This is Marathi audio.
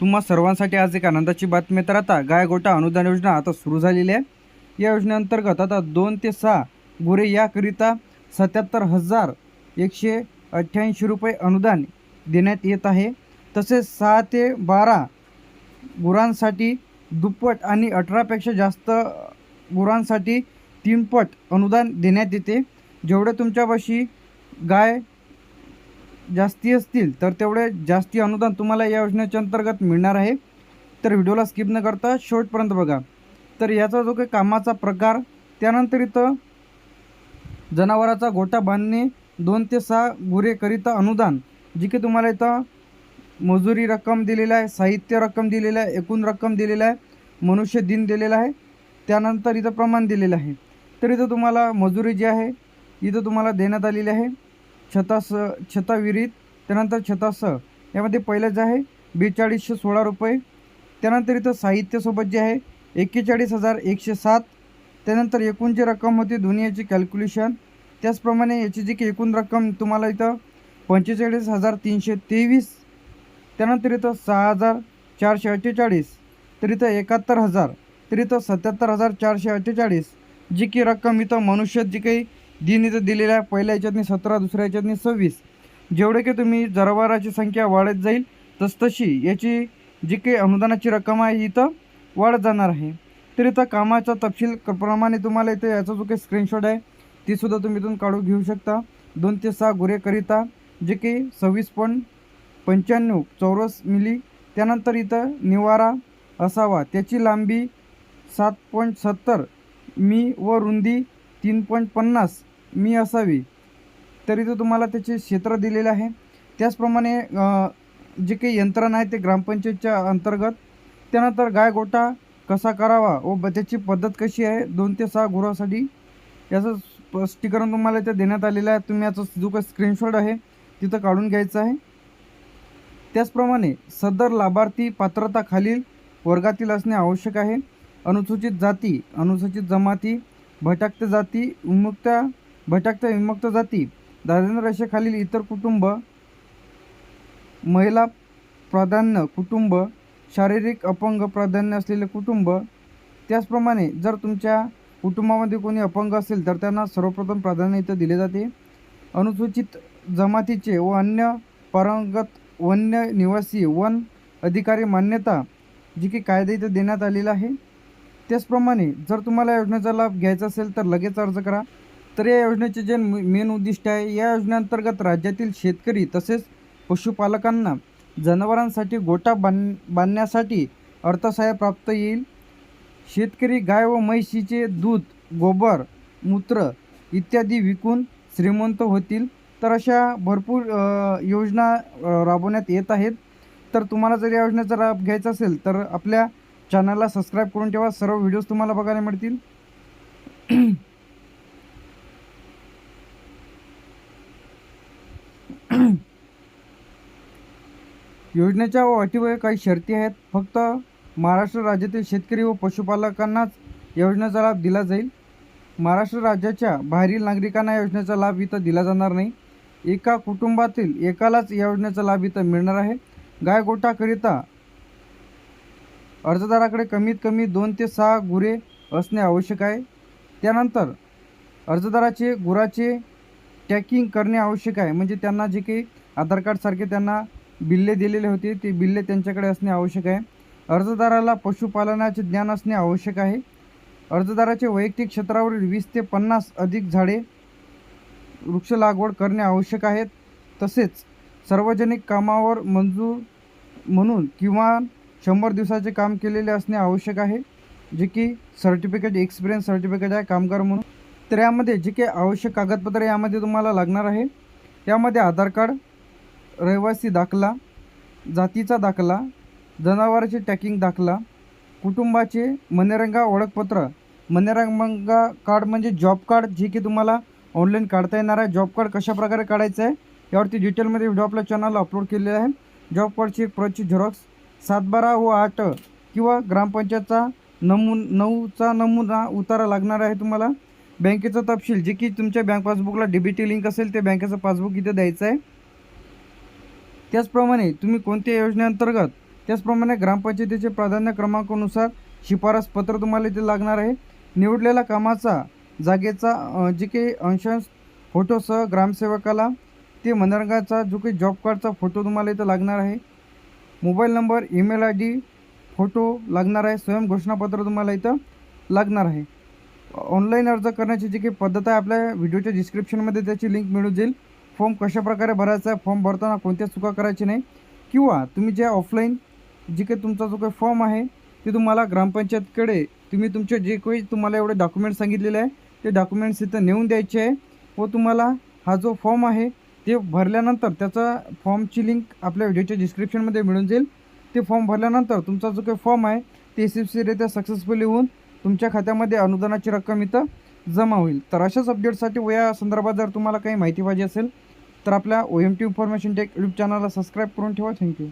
तुम्हा सर्वांसाठी आज एक आनंदाची बातमी तर आता गाय गोटा अनुदान योजना आता सुरू झालेली आहे. या योजनेअंतर्गत आता दोन ते सहा गुरे याकरिता सत्याहत्तर हजार एकशे अठ्ठ्याऐंशी रुपये अनुदान देण्यात येत आहे. तसेच सहा ते बारा गुरांसाठी दुप्पट आणि अठरापेक्षा जास्त गुरांसाठी तीनपट अनुदान देण्यात येते. जेवढे तुमच्यापाशी गाय जास्ती असतील तर तेवढे जास्ती अनुदान तुम्हाला या योजनेच्या अंतर्गत मिळणार आहे. तर व्हिडिओला स्किप न करता शेवटपर्यंत बघा. तर याचा जो काही कामाचा प्रकार त्यानंतर इथं जनावराचा गोटा बांधणे दोन ते सहा गुरेकरिता अनुदान जी की तुम्हाला इथं मजुरी रक्कम दिलेलं आहे साहित्य रक्कम दिलेलं आहे एकूण रक्कम दिलेलं आहे मनुष्य दिन दिलेलं आहे त्यानंतर इथं प्रमाण दिलेलं आहे. तर इथं तुम्हाला मजुरी जी आहे इथं तुम्हाला देण्यात आलेली आहे. छतास छताविरीत त्यानंतर छतासह यामध्ये पहिलं जे आहे बेचाळीसशे सोळा रुपये. त्यानंतर इथं साहित्यासोबत जे आहे एक्केचाळीस हजार एकशे सात. त्यानंतर एकूण जी रक्कम होती दोन्ही याची कॅल्क्युलेशन त्याचप्रमाणे याची जी की एकूण रक्कम तुम्हाला इथं पंचेचाळीस हजार तीनशे तेवीस. त्यानंतर इथं सहा हजार चारशे अठ्ठेचाळीस. तर इथं एकाहत्तर हजार तर इथं सत्याहत्तर हजार चारशे अठ्ठेचाळीस. जी की रक्कम इथं मनुष्यात जी काही दिन इथं दिलेला आहे पहिल्या याच्यातनी सतरा दुसऱ्या याच्यातनी सव्वीस. जेवढे की तुम्ही जनावराची संख्या वाढत जाईल तस तशी याची जी काही अनुदानाची रक्कम आहे इथं वाढत जाणार आहे. तर इथं कामाचा तपशील क- प्रमाणे तुम्हाला इथं याचा जो काही स्क्रीनशॉट आहे तीसुद्धा तुम्ही इथून काढून घेऊ शकता. दोन ते सहा गुरेकरिता जे की सव्वीस पॉईंट पंच्याण्णव चौरस मिली त्यानंतर इथं निवारा असावा त्याची लांबी सात पॉईंट सत्तर मी व रुंदी तीन पॉईंट पन्नास मी असावी. तरी तो तुम्हाला त्याचे क्षेत्र दिलेले आहे. त्याचप्रमाणे जे काही यंत्रणा आहे ते ग्रामपंचायतच्या अंतर्गत त्यानंतर गाय गोटा कसा करावा व ब- त्याची पद्धत कशी आहे दोन ते सहा गुरासाठी याचं स्पष्टीकरण तुम्हाला इथे देण्यात आलेलं आहे. तुम्ही याचा जो काही स्क्रीनशॉट आहे तिथं काढून घ्यायचं आहे. त्याचप्रमाणे सदर लाभार्थी पात्रता खालील वर्गातील असणे आवश्यक आहे. अनुसूचित जाती अनुसूचित जमाती भटकत्या जाती विमुक्त भटकत्या विमुक्त जाती. दारिद्र्य रेषेखालील इतर कुटुंब महिला प्राधान्य कुटुंब शारीरिक अपंग प्राधान्य असलेले कुटुंब त्याचप्रमाणे जर तुमच्या कुटुंबामध्ये कोणी अपंग असेल तर त्यांना सर्वप्रथम प्राधान्य इथं दिले जाते. अनुसूचित जमातीचे व अन्य पारंगत वन्य निवासी वन अधिकारी मान्यता जी की कायदा इथं देण्यात आलेला आहे. त्याचप्रमाणे जर तुम्हाला योजनेचा लाभ घ्यायचा असेल तर लगेच अर्ज करा. तर या योजनेचे जे मेन उद्दिष्ट आहे या योजनेअंतर्गत राज्यातील शेतकरी तसेच पशुपालकांना जनावरांसाठी गोटा बांध बांधण्यासाठी अर्थसहाय्य प्राप्त येईल. शेतकरी गाय व म्हैशीचे दूध गोबर मूत्र इत्यादी विकून श्रीमंत होतील. तर अशा भरपूर योजना राबवण्यात येत आहेत. तर तुम्हाला जर या योजनेचा लाभ घ्यायचा असेल तर आपल्या चॅनलला सबस्क्राईब करून ठेवा. सर्व व्हिडिओज तुम्हाला बघायला मिळतील. योजनेच्या व अटीवर काही शर्ती आहेत. फक्त महाराष्ट्र राज्यातील शेतकरी व पशुपालकांनाच या योजनेचा लाभ दिला जाईल. महाराष्ट्र राज्याच्या बाहेरील नागरिकांना योजनेचा लाभ इथं दिला जाणार नाही. एका कुटुंबातील एकालाच या योजनेचा लाभ इथं मिळणार आहे. गाय गोठाकरिता अर्जदाराकडे कमीत कमी दोन ते सहा गुरे असणे आवश्यक आहे. त्यानंतर अर्जदाराचे गुराचे टॅकिंग करणे आवश्यक आहे. म्हणजे त्यांना जे काही आधार कार्डसारखे त्यांना बिल्ले दिलेले होते. ते बिल्ले त्यांच्याकडे असणे आवश्यक आहे. अर्जदाराला पशुपालनाचे ज्ञान असणे आवश्यक आहे. अर्जदाराचे वैयक्तिक क्षेत्रावरील वीस ते पन्नास अधिक झाडे वृक्ष लागवड करणे आवश्यक आहे. तसेच सार्वजनिक कामावर मंजूर म्हणून किंवा शंभर दिवसाचे काम केलेले असणे आवश्यक आहे. जे की सर्टिफिकेट एक्सपिरियन्स सर्टिफिकेट आहे कामगार म्हणून. तर यामध्ये जे काही आवश्यक कागदपत्रे यामध्ये तुम्हाला लागणार आहे. त्यामध्ये आधार कार्ड रहिवासी दाखला जातीचा दाखला जनावराचे टॅकिंग दाखला कुटुंबाचे मनरेगा ओळखपत्र मनरेगा कार्ड म्हणजे जॉब कार्ड जे की तुम्हाला ऑनलाईन काढता येणार आहे. जॉब कार्ड कशाप्रकारे काढायचं आहे यावरती डिटेलमध्ये व्हिडिओ आपल्या चॅनलला अपलोड केलेला आहे. जॉब कार्डची एक प्रतची झेरॉक्स सातबारा व आठ किंवा ग्रामपंचायतचा नमू नऊचा नमुना उतारा लागणार आहे तुम्हाला. बँकेचा तपशील जे की तुमच्या बँक पासबुकला डी बी टी लिंक असेल ते बँकेचं पासबुक इथे द्यायचं आहे. त्याचप्रमाणे तुम्ही कोणत्या योजनेअंतर्गत त्याचप्रमाणे ग्रामपंचायतीचे प्राधान्य क्रमांकानुसार शिफारस पत्र तुम्हाला इथे लागणार आहे. निवडलेल्या कामाचा जागेचा जे काही अंशांश फोटोसह ग्रामसेवकाला ते मनरेगाचा जो काही जॉब कार्डचा फोटो तुम्हाला इथं लागणार आहे. Mobile number email I D photo लागणार आहे. स्वयं घोषणापत्र तुम्हाला इथं लागणार आहे. ऑनलाईन अर्ज करण्याची जी काही पद्धत आहे आपल्या व्हिडिओच्या डिस्क्रिप्शनमध्ये त्याची लिंक मिळून जाईल फॉर्म कशाप्रकारे भरायचा आहे फॉर्म भरताना कोणत्या चुका करायची नाही किंवा तुम्ही जे ऑफलाईन जे काही तुमचा जो काही फॉर्म आहे ते तुम्हाला ग्रामपंचायतकडे तुम्ही तुमचे जे काही तुम्हाला एवढे डॉक्युमेंट सांगितलेले आहे ते डॉक्युमेंट्स इथं नेऊन द्यायचे आहे व तुम्हाला हा जो फॉर्म आहे ते भरल्यानंतर त्याचा फॉर्मची लिंक आपल्या व्हिडिओच्या डिस्क्रिप्शनमध्ये मिळून जाईल. ते फॉर्म भरल्यानंतर तुमचा जो काही फॉर्म आहे ते यशस्वीरित्या सक्सेसफुली होऊन तुमच्या खात्यामध्ये अनुदानाची रक्कम इथं जमा होईल. तर अशाच अपडेटसाठी व या संदर्भात जर तुम्हाला काही माहिती पाहिजे असेल तर आपल्या O M T information tech YouTube चॅनलला सबस्क्राईब करून ठेवा. Thank you